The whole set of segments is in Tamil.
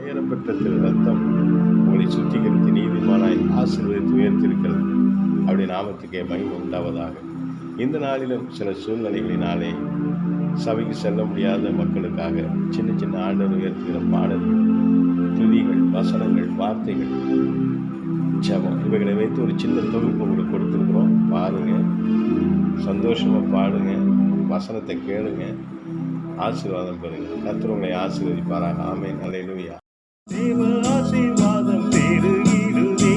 நேரப்பட்ட திரு ரத்தம் உங்களை சுத்திகரித்து நீதிமானாய் ஆசீர்வதித்து உயர்த்திருக்கிறது. அப்படி நாமத்துக்கே மகிமை உண்டாவதாக. இந்த நாளிலும் சில சூழ்நிலைகளினாலே சபைக்கு செல்ல முடியாத மக்களுக்காக சின்ன சின்ன ஆண்டவர் உயர்த்துகிற பாடல்கள் துதிகள் வசனங்கள் வார்த்தைகள் ஜபம் இவைகளை வைத்து ஒரு சின்ன தொகுப்பு உங்களுக்கு கொடுத்துருக்குறோம். பாருங்க. சந்தோஷமாக பாடுங்க. வசனத்தை கேளுங்க. ஆசீர்வாதம் பெறுங்க. கத்திரவங்களை ஆசீர்வதிப்பாராக. ஆமென். அல்லேலூயா தேவ ஆசீர்வாதம் பெருகிடுதே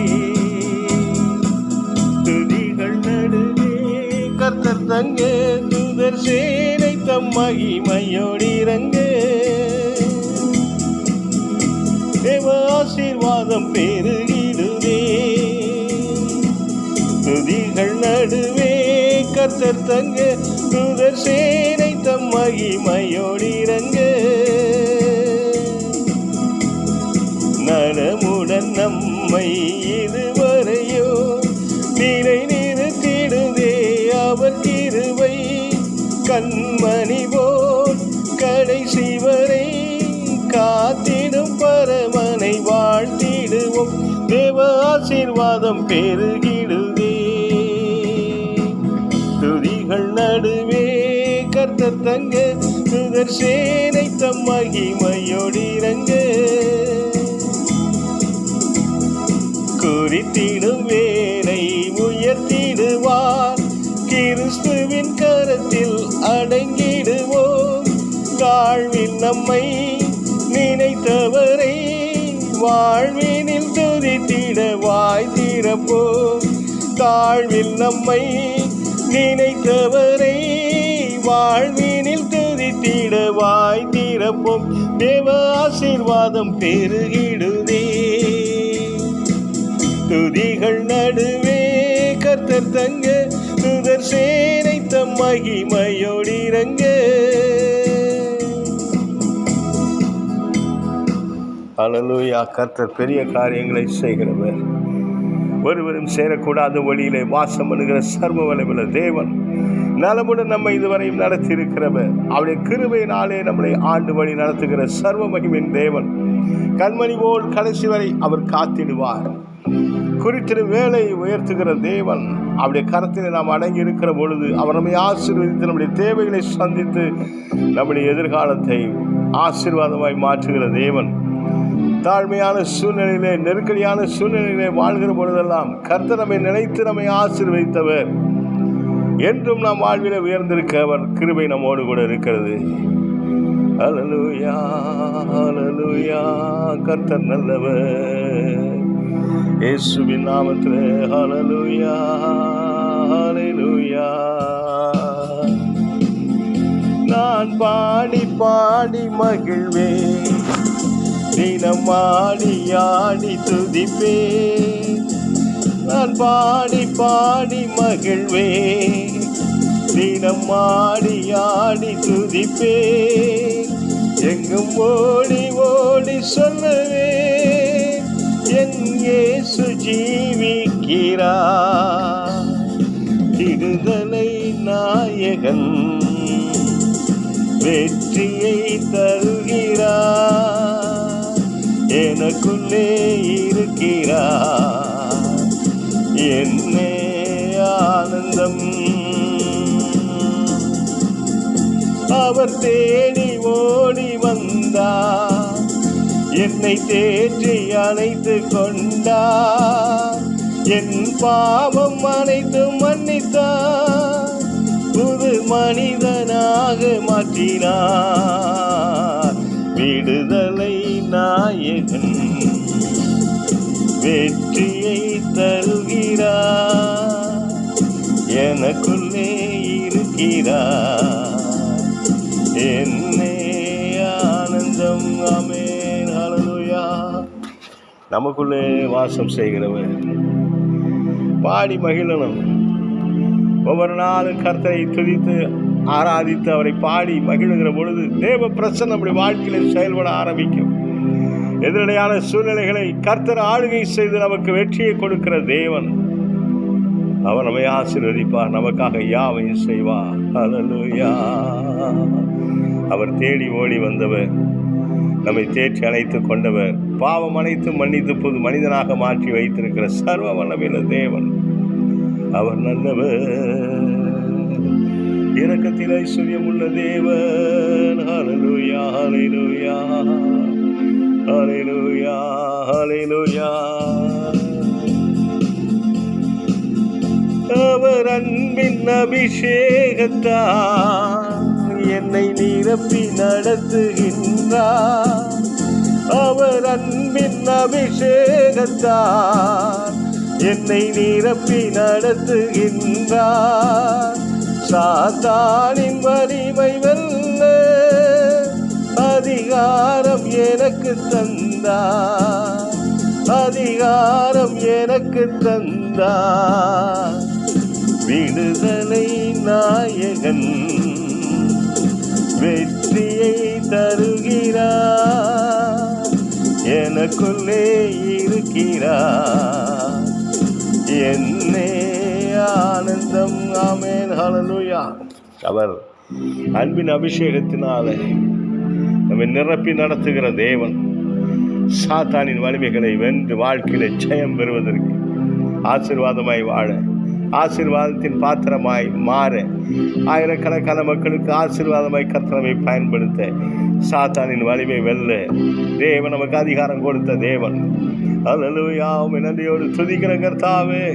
துதிகள் நடுவே கர்த்தர் தங்க தூதர் சேனை தம் மகிமையோடு இறங்க. தேவ ஆசீர்வாதம் பெருகிடுதே துதிகள் நடுவே கர்த்தர் தங்க தூதர் சேனை தம் மகிமையோடு இறங்க. நம்மை இதுவரையோ நிலை நிறுத்திடுதே அவர் கிருபை. கண்மணி போல் கடைசி வரை காத்திடும் பரமனை வாழ்த்திடுவோம். தேவ ஆசீர்வாதம் பெருகிடுதே. துதிகள் நடுவே கர்த்தர் தங்க துதர் சேனை தம் மகிமையோடு வாழ்வில் நம்மை நினைத்தவரை வாழ்வினில் துதித்திட வாய் திறப்போம் தாழ்வில் நம்மை நினைத்தவரை வாழ்வினில் துதித்திட வாய் திறப்போம். தேவ ஆசீர்வாதம் பெருகிடுதே. துதிகள் நடுவே கர்த்தர் தங்க துதர் சேனை தம் மகிமையோடு அலலூயா கர்த்தர் பெரிய காரியங்களை செய்கிறவர். ஒருவரும் சேரக்கூடாத வழியிலே வாசம் பண்ணுகிற சர்வ வல்லமுள்ள தேவன். நலமுடன் நம்மை இதுவரையும் நடத்தி இருக்கிறவர் அவருடைய கிருபையினாலே நம்மளை ஆண்டு வழி நடத்துகிற சர்வ மகிமின் தேவன். கண்மணி போல் கடைசி வரை அவர் காத்திடுவார். குறித்திடும் வேலை உயர்த்துகிற தேவன். அவருடைய கரத்திலே நாம் அடங்கி இருக்கிற பொழுது அவர் நம்மை ஆசீர்வதித்து நம்முடைய தேவைகளை சந்தித்து நம்முடைய எதிர்காலத்தை ஆசீர்வாதமாய் மாற்றுகிற தேவன். தாழ்மையான சூழ்நிலையிலே நெருக்கடியான சூழ்நிலையிலே வாழ்கிற பொழுதெல்லாம் கர்த்தர் நம்மை நினைத்து நம்மை ஆசீர்வதித்தவர். என்றும் நாம் வாழ்வில உயர்ந்திருக்க அவர் கிருபை நம்மோடு கூட இருக்கிறது. அலலுயா அலலுயா கர்த்தர் நல்லவர். இயேசுவின் நாமத்தில் அலலுயா ஹalleluya நான் பாடி பாடி மகிழ்வே தினம் ஆடி ஆடி துதிப்பே. நான் பாடி பாடி மகிழ்வே. தினம் ஆடி ஆடி துதிப்பே. எங்கும் ஓடி ஓடி சொல்லவே. என் இயேசு ஜீவிக்கிறா. விடுதலை நாயகன். வெற்றியை தருகிறார் எனக்குள்ளே இருக்கிறார். என்னே ஆனந்தம். அவர் தேடி ஓடி வந்தார். என்னை தேற்றி அணைத்து கொண்டார். என் பாவம் அனைத்து மன்னித்தார். புது மனிதனாக மாற்றினார். விடுதலை நாயகன். வெற்றியை தருகிறார் எனக்குள்ளே இருக்கிறார் என்னே ஆனந்தம் அமேன் ஹalleluya. நமக்குள்ளே வாசம் செய்கிறவர். பாடி மகிழணும். ஒவ்வொரு நாளும் கர்த்தரை துதித்து ஆராதித்து அவரை பாடி மகிழுகிற பொழுது தேவ பிரச்சனை நம்முடைய வாழ்க்கையில் செயல்பட ஆரம்பிக்கும். எதிரடையான சூழ்நிலைகளை கர்த்தர் ஆளுகை செய்து நமக்கு வெற்றியை கொடுக்கிற தேவன். அவர் நம்மை ஆசீர்வதிப்பார் நமக்காக யாவையும் செய்வார். ஹalleluya அவர் தேடி ஓடி வந்தவர் நம்மை தேற்றி அழைத்து கொண்டவர் பாவம் அனைத்து மன்னித்து புது மனிதனாக மாற்றி வைத்திருக்கிற சர்வ வல்லமையில தேவன். அவர் நல்லவர். இரக்கத்தில் ஐஸ்வர்யம் உள்ள தேவன். அலலுயா அலையா Hallelujah, hallelujah. அவர் அன்பின் அபிஷேகத்தால் என்னை நிரப்பி நடத்துகின்றார் அவர் அன்பின் அபிஷேகத்தால் என்னை நிரப்பி நடத்துகின்றார் சாத்தானின் வலிமை வெல்ல அதிகாரம் எனக்கு தந்தா அதிகாரம் எனக்கு தந்தா விடுதலை நாயகன் வெற்றியை தருகிறா எனக்குள்ளே இருக்கிறா என்னே ஆனந்தம். ஆமேன். ஹalleluya அவர் அன்பின் அபிஷேகத்தினாலே நம்மை நிரப்பி நடத்துகிற தேவன். சாத்தானின் வலிமைகளை வென்று வாழ்க்கையில ஜெயம் பெறுவதற்கு ஆசீர்வாதமாய் வாழ ஆசீர்வாதத்தின் பாத்திரமாய் மாற ஆயிரக்கணக்கான மக்களுக்கு ஆசீர்வாதமாய் கத்தனமை பயன்படுத்த சாத்தானின் வலிமை வெல்ல தேவன் நமக்கு அதிகாரம் கொடுத்த தேவன். அல்லலுயா நன்றியோடு துதிக்கிற கர்த்தாவே.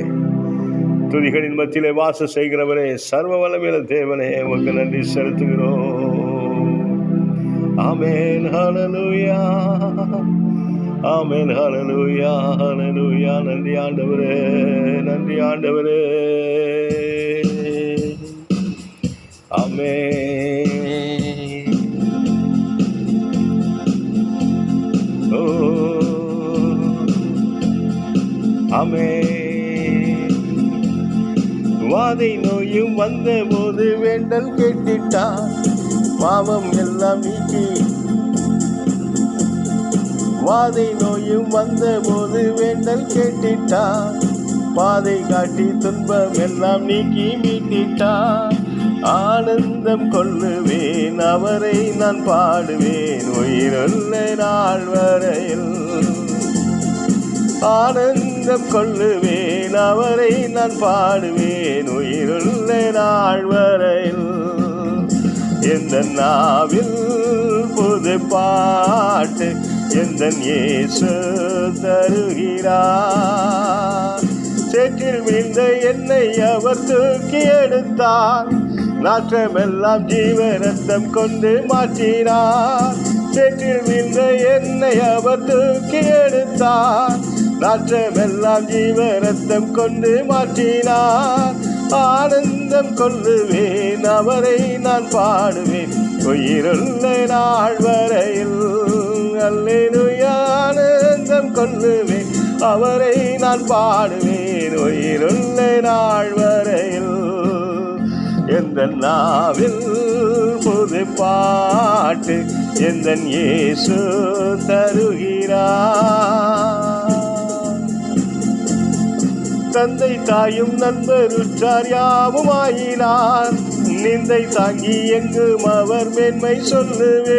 துதிகளின் மத்தியிலே வாசம் செய்கிறவரே சர்வ வல்லமையில தேவனே உமக்கு நன்றி செலுத்துகிறோம். Amen, hallelujah. ஆமென் ஹalleluya ஹalleluya நன்றி ஆண்டவரே. நன்றி ஆண்டவரே. ஆமே ஓ. ஆமே வாதை நோயும் வந்த போது வேண்டல் கேட்டுட்டான் பாவம் எல்லாம் நீக்கி. வாதை நோயும் வந்தபோது வேண்டல் கேட்டிட்டா. பாதை காட்டி துன்பம் எல்லாம் நீக்கி மீட்டிட்டா. ஆனந்தம் கொள்ளுவேன் அவரை நான் பாடுவேன். உயிருள்ள நாள் வரையில் ஆனந்தம் கொள்ளுவேன் அவரை நான் பாடுவேன். உயிருள்ள நாள் வரையில் எந்த நாவில் புது பாட்டு எந்த இயேசு தருகிறார்? சேற்றில் விழுந்த என்னை அவர் தூக்கி எடுத்தார். நாற்றமெல்லாம் ஜீவ ரத்தம் கொண்டு மாற்றினார். சேற்றில் விழுந்த என்னை அவர் தூக்கி எடுத்தார். நாற்றமெல்லாம் ஜீவ ரத்தம் கொண்டு மாற்றினார். ஆனந்தம் கொள்ளுவேன் அவரை நான் பாடுவேன். உயிருள்ள நாள் வரையில் ஆனந்தம் கொள்ளுவேன் அவரை நான் பாடுவேன். உயிருள்ள நாள் வரையில் எந்த நாவில் புது பாட்டு எந்த இயேசு தருகிறார்? தந்தை தாயும் நண்பர் உற்றார் யாவும் ஆயினார் நிந்தை தாங்கி எங்கும் அவர் மேன்மை சொல்லுவே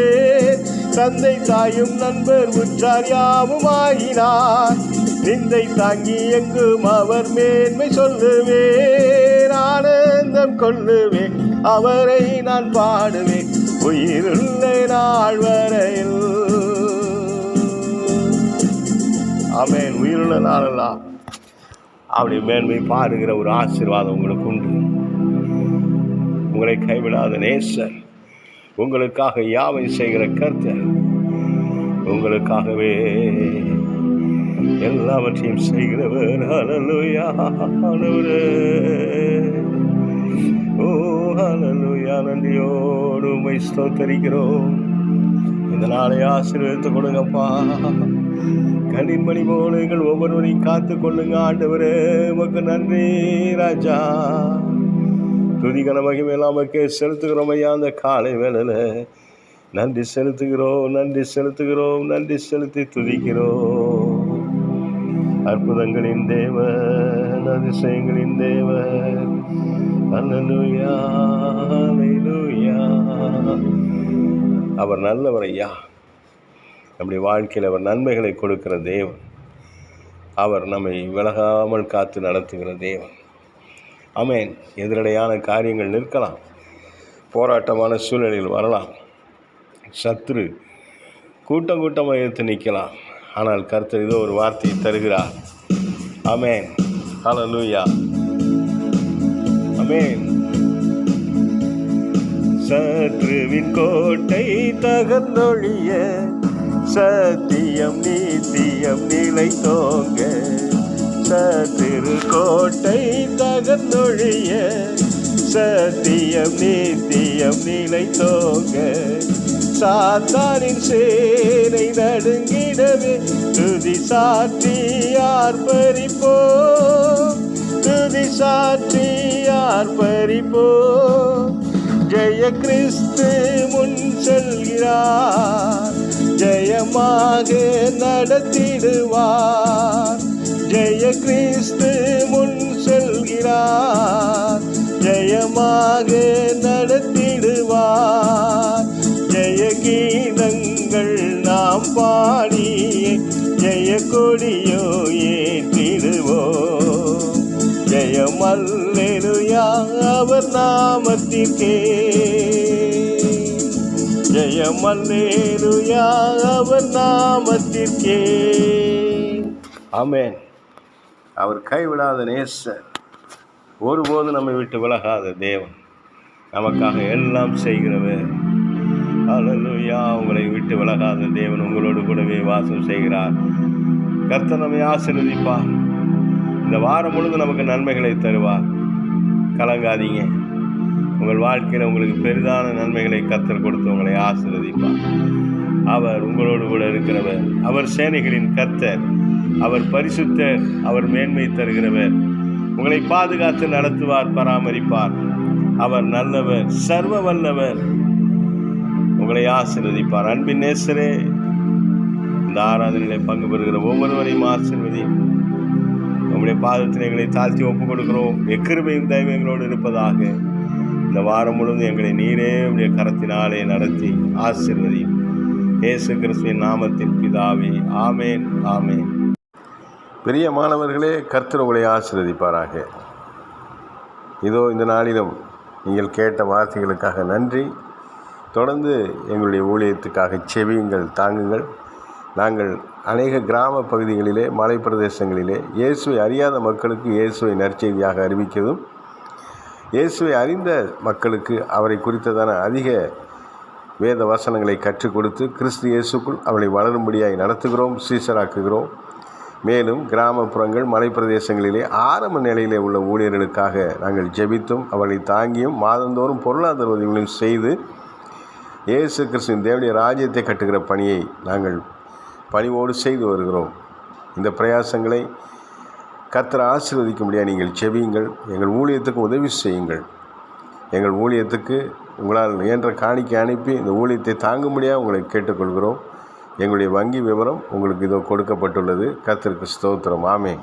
தந்தை தாயும் நண்பர் உற்றார் யாவும் ஆயினார் நிந்தை தாங்கி எங்கும் அவர் மேன்மை சொல்லுவேன். ஆனந்தம் கொள்ளுவேன் அவரை நான் பாடுவேன். உயிருள்ள நாள் வரையில் அமேன் உயிருள்ள நாளெல்லாம். அப்படி மேன்மை பாருகிற ஒரு ஆசீர்வாதம் உங்களுக்கு உண்டு. உங்களை கைவிடாத நேசர் உங்களுக்காக யாவை செய்கிற கர்த்தர் உங்களுக்காகவே எல்லாவற்றையும் செய்கிறவர். ஹalleluya ஓ அலலுயா நன்றியோடு உம்மை ஸ்தோத்தரிக்கிறோம். இந்த நாளை ஆசீர்வதித்து கொடுங்கப்பா. கண்ணின்மணி போலுங்கள் ஒவ்வொருவரையும் காத்து கொள்ளுங்க ஆண்டவரே. உமக்கு நன்றி ராஜா. துதிகன மகிமையெல்லாம் நமக்கு செலுத்துகிறோம் ஐயா அந்த காலை வேலையில் நன்றி செலுத்துகிறோம் நன்றி செலுத்துகிறோம் நன்றி செலுத்தி துதிக்கிறோம். அற்புதங்களின் தேவன் அதிசயங்களின் தேவன். அல்லேலூயா. அவர் நல்லவர் ஐயா. நம்முடைய வாழ்க்கையில் அவர் நன்மைகளை கொடுக்கிற தேவன். அவர் நம்மை விலகாமல் காத்து நடத்துகிற தேவன். அமேன் எதிரடையான காரியங்கள் நிற்கலாம். போராட்டமான சூழ்நிலையில் வரலாம். சத்ரு கூட்டம் கூட்டமாக எடுத்து நிற்கலாம். ஆனால் கர்த்தர் ஏதோ ஒரு வார்த்தையை தருகிறார். ஆமென். ஹalleluya. அமேன் சத்ருவின் கோட்டை தகர்ந்தொழிய சத்தியம் நீத்தியம் நிலை தோங்க. சத்திரு கோட்டை தகர்ந்தொழிய. சத்தியம் நீத்தியம் நிலை தோங்க. சாத்தானின் சேனை நடுங்கிடவே. துதி சாற்றி ஆர்ப்பரிப்போ துதி சாற்றி ஆர்ப்பரிப்போ ஜெய கிறிஸ்து முன் செல்கிறார். ஜெயமாக நடத்திடுவார். ஜெய கிறிஸ்து முன் செல்கிறார். ஜெயமாக நடத்திடுவார். ஜெய கீதங்கள் நாம் பாடி ஜெய கொடியோ ஏற்றிடுவோம். ஜெயம் அவர் நாமத்திற்கே. ஜெயம் அல்லேலுயா அவர் நாமத்திற்கே. ஆமேன். அவர் கைவிடாத நேசர். ஒருபோதும் நம்மை விட்டு விலகாத தேவன். நமக்காக எல்லாம் செய்கிறவர். அல்லேலூயா உங்களை விட்டு விலகாத தேவன் உங்களோடு கூடவே வாசம் செய்கிறார். கர்த்தர் நம்மை இந்த வாரம் முழுவதும் நமக்கு நன்மைகளை தருவார். கலங்காதீங்க. உங்கள் வாழ்க்கையில் உங்களுக்கு பெரிதான நன்மைகளை கத்தர் கொடுத்து உங்களை ஆசிர்வதிப்பார். அவர் உங்களோடு கூட இருக்கிறவர். அவர் சேனைகளின் கர்த்தர். அவர் பரிசுத்தர் அவர் மேன்மை தருகிறவர். உங்களை பாதுகாத்து நடத்துவார் பராமரிப்பார். அவர் நல்லவர் சர்வ வல்லவர். உங்களை ஆசீர்வதிப்பார். அன்பின் நேசரே இந்த ஆராதனைகளை பங்கு பெறுகிற ஒவ்வொருவரையும் ஆசீர்வதி. உங்களுடைய பாதத்தினைகளை தாழ்த்தி ஒப்புக் கொடுக்கிறோம். எக்கிருமையும் தெய்வங்களோடு இருப்பதாக. இந்த வாரம் முழுவதும் எங்களை நீரே உடைய கரத்தினாலே நடத்தி ஆசீர்வதி இயேசு கிறிஸ்துவின் நாமத்தின் பிதாவே ஆமேன் ஆமேன். பெரிய மாணவர்களே கர்த்தர் உங்களை ஆசீர்வதிப்பாராக. இதோ இந்த நாளிலும் நீங்கள் கேட்ட வார்த்தைகளுக்காக நன்றி. தொடர்ந்து எங்களுடைய ஊழியத்துக்காக செவியுங்கள் தாங்குங்கள். நாங்கள் அநேக கிராம பகுதிகளிலே மலை பிரதேசங்களிலே இயேசுவை அறியாத மக்களுக்கு இயேசுவை நற்செய்தியாக அறிவிக்கிறதும் இயேசுவை அறிந்த மக்களுக்கு அவரை குறித்ததான அதிக வேத வசனங்களை கற்றுக் கொடுத்து கிறிஸ்து இயேசுக்குள் அவளை வளரும்படியாய் நடத்துகிறோம் சீசராக்குகிறோம். மேலும் கிராமப்புறங்கள் மலைப்பிரதேசங்களிலே ஆரம்ப நிலையிலே உள்ள ஊழியர்களுக்காக நாங்கள் ஜெபித்தும் அவளை தாங்கியும் மாதந்தோறும் பொருளாதார உதவிகளையும் செய்து இயேசு கிறிஸ்துவின் தேவனுடைய ராஜ்யத்தை கட்டுகிற பணியை நாங்கள் பணிவோடு செய்து வருகிறோம். இந்த பிரயாசங்களை கர்த்தர் முடியாது நீங்கள் செவியுங்கள் எங்கள் ஊழியத்துக்கு உதவி செய்யுங்கள். எங்கள் ஊழியத்துக்கு உங்களால் இயன்ற காணிக்கை அனுப்பி இந்த ஊழியத்தை தாங்கும்படியாக உங்களை கேட்டுக்கொள்கிறோம். எங்களுடைய வங்கி விவரம் உங்களுக்கு இதோ கொடுக்கப்பட்டுள்ளது. கர்த்தருக்கு ஸ்தோத்திரம். ஆமே